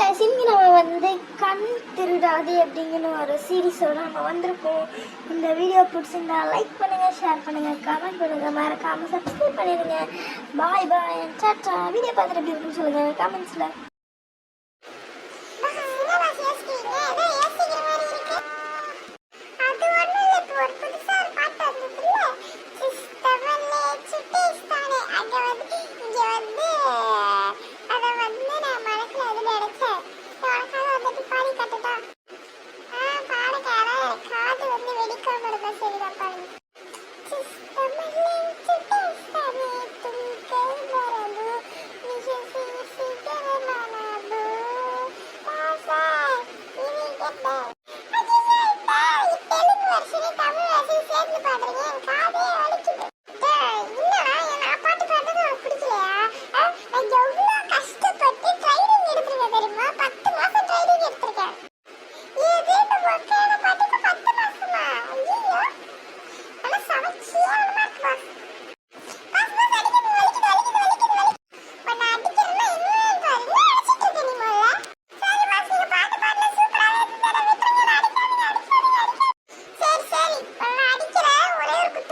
guys நம்ம வந்து கண் திருடாது அப்படிங்கிற ஒரு சீரிஸோட நம்ம வந்திருக்கோம். இந்த வீடியோ பிடிச்சிருந்தா லைக் பண்ணுங்க ஷேர் பண்ணுங்க கமெண்ட் பண்ணுங்க. மறக்காம சப்ஸ்கிரைப் பண்ணிடுங்க. பாய் பாய் டாட்டா வீடியோ பார்த்துட்டு எப்படி இருக்குன்னு சொல்லுங்க கமெண்ட்ஸில் சரி சரி நான் அடிக்கிறேன் ஒரே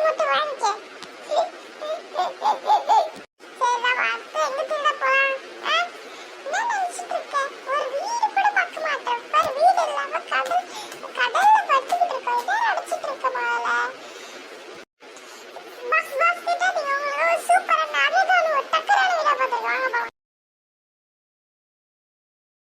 Motoran.